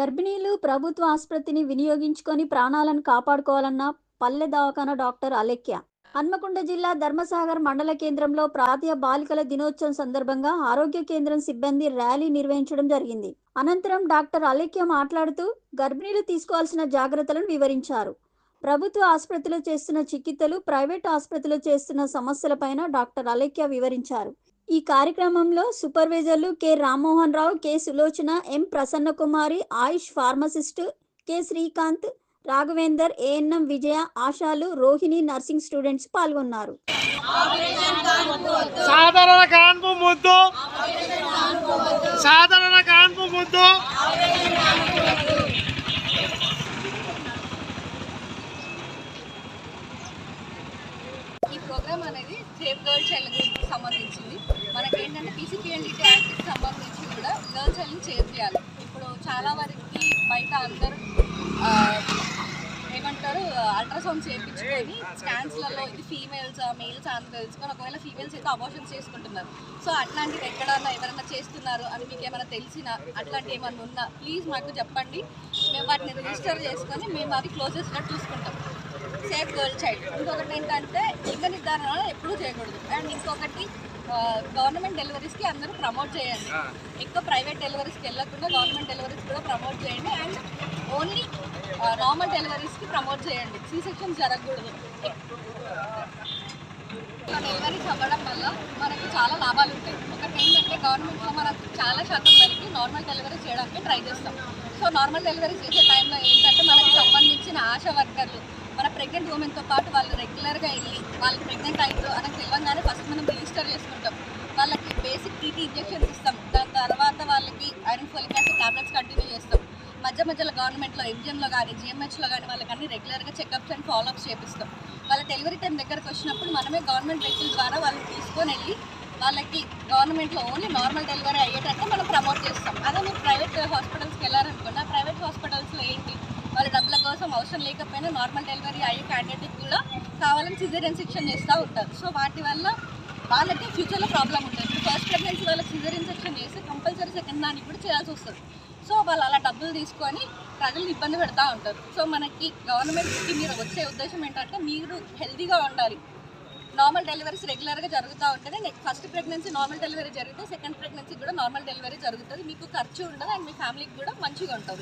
గర్భిణీలు ప్రభుత్వ ఆసుపత్రిని వినియోగించుకొని ప్రాణాలను కాపాడుకోవాలన్న పల్లె దవాఖాన డాక్టర్ అలెక్య హన్మకొండ జిల్లా ధర్మసాగర్ మండల కేంద్రంలో ప్రాంతీయ బాలికల దినోత్సవం సందర్భంగా ఆరోగ్య కేంద్రం సిబ్బంది ర్యాలీ నిర్వహించడం జరిగింది. అనంతరం డాక్టర్ అలెక్య మాట్లాడుతూ గర్భిణీలు తీసుకోవాల్సిన జాగ్రత్తలను వివరించారు. ప్రభుత్వ ఆసుపత్రిలో చేస్తున్న చికిత్సలు ప్రైవేట్ ఆసుపత్రిలో చేస్తున్న సమస్యలపైన డాక్టర్ అలెక్య వివరించారు. ఈ కార్యక్రమంలో సూపర్వైజర్లు K. Rammohan Rao K. Sulochana M. Prasanna Kumari Ayush pharmacist K. Srikanth Raghavender ANM Vijaya ఆశాలు Rohini nursing students పాల్గొన్నారు. సాధారణ కాన్పు ముద్దు. సాధారణ కాన్పు ముద్దు ఈ ప్రోగ్రామ్ అనేది సేఫ్ గర్ల్ చైల్డ్ గురించి సంబంధించింది. మనకి ఏంటంటే పీసీపీఎన్డీటీ యాక్ట్కి సంబంధించి కూడా గర్ల్ చైల్డ్ని సేఫ్ చేయాలి. ఇప్పుడు చాలా వరకు బయట అందరూ ఏమంటారు అల్ట్రాసౌండ్ చేయించుకొని స్కాన్స్లలో ఇది ఫీమేల్స్ మేల్స్ అని తెలుసుకొని ఒకవేళ ఫీమేల్స్ అయితే అబోషన్స్ చేసుకుంటున్నారు. సో అట్లాంటివి ఎక్కడన్నా ఎవరన్నా చేస్తున్నారు అని మీకు ఏమైనా తెలిసినా అట్లాంటివి ఏమైనా ఉన్నా ప్లీజ్ మాకు చెప్పండి. మేము వాటిని రిజిస్టర్ చేసుకొని మేము అవి క్లోజెస్గా చూసుకుంటాం. సేఫ్ గర్ల్ చైల్డ్ ఇంకొకటి ఏంటంటే లింగ నిర్ధారణ ఎప్పుడూ చేయకూడదు. అండ్ ఇంకొకటి గవర్నమెంట్ డెలివరీస్కి అందరూ ప్రమోట్ చేయండి. ఎక్కువ ప్రైవేట్ డెలివరీస్కి వెళ్ళకుండా గవర్నమెంట్ డెలివరీస్ కూడా ప్రమోట్ చేయండి. అండ్ ఓన్లీ నార్మల్ డెలివరీస్కి ప్రమోట్ చేయండి. సీ సెక్షన్ జరగకూడదు. డెలివరీస్ అవ్వడం వల్ల మనకి చాలా లాభాలు ఉంటాయి. ఒకటి ఏంటంటే గవర్నమెంట్లో మనం చాలా శాతం వరకు నార్మల్ డెలివరీ చేయడానికి ట్రై చేస్తాం. సో నార్మల్ డెలివరీ చేసే టైంలో ఏంటంటే మనకి సంబంధించిన ఆశా వర్కర్లు ప్రెగ్నెంట్ ఉమెన్తో పాటు వాళ్ళు రెగ్యులర్గా వెళ్ళి వాళ్ళకి ప్రెగ్నెంట్ అయిందో అని తెలియగానే ఫస్ట్ మనం రిజిస్టర్ చేసుకుంటాం. వాళ్ళకి బేసిక్ టీటీ ఇంజెక్షన్స్ ఇస్తాం. దాని తర్వాత వాళ్ళకి iron folic acid tablets continue చేస్తాం. మధ్య మధ్యలో గవర్నమెంట్లో ఎంజిఎంలో కానీ జిఎంహెచ్లో కానీ వాళ్ళకి అన్ని రెగ్యులర్గా చెకప్స్ అండ్ ఫాలోఅప్స్ చేపిస్తాం. వాళ్ళ డెలివరీ టైం దగ్గరకు వచ్చినప్పుడు మనమే గవర్నమెంట్ వెహికల్ ద్వారా వాళ్ళని తీసుకొని వెళ్ళి వాళ్ళకి గవర్నమెంట్లో ఓన్లీ నార్మల్ డెలివరీ అయ్యేటట్టు మనం ప్రమోట్ చేస్తాం అదే మీరు ప్రైవేట్ హాస్పిటల్స్కి వెళ్ళారనుకున్నా ప్రైవేట్ హాస్పిటల్స్లో ఏంటి వాళ్ళ డబ్బుల అవసరం లేకపోయినా నార్మల్ డెలివరీ అయ్యే క్యాండిడేట్కి కూడా కావాలని సిజరియన్ సెక్షన్ చేస్తూ ఉంటారు. సో వాటి వల్ల వాళ్ళకి ఫ్యూచర్లో ప్రాబ్లం ఉంటుంది. ఇప్పుడు ఫస్ట్ ప్రెగ్నెన్సీ వాళ్ళకి సిజరియన్ సెక్షన్ చేసి కంపల్సరీ సెకండ్ దానికి కూడా చేయాల్సి వస్తుంది. సో వాళ్ళు అలా డబ్బులు తీసుకొని ప్రజల్ని ఇబ్బంది పెడతా ఉంటారు. సో మనకి గవర్నమెంట్కి మీరు వచ్చే ఉద్దేశం ఏంటంటే మీరు హెల్తీగా ఉండాలి. నార్మల్ డెలివరీస్ రెగ్యులర్గా జరుగుతూ ఉంటుంది next first pregnancy normal delivery జరిగితే సెకండ్ ప్రెగ్నెన్సీ కూడా నార్మల్ డెలివరీ జరుగుతుంది. మీకు ఖర్చు ఉండదు అండ్ మీ ఫ్యామిలీకి కూడా మంచిగా ఉంటుంది.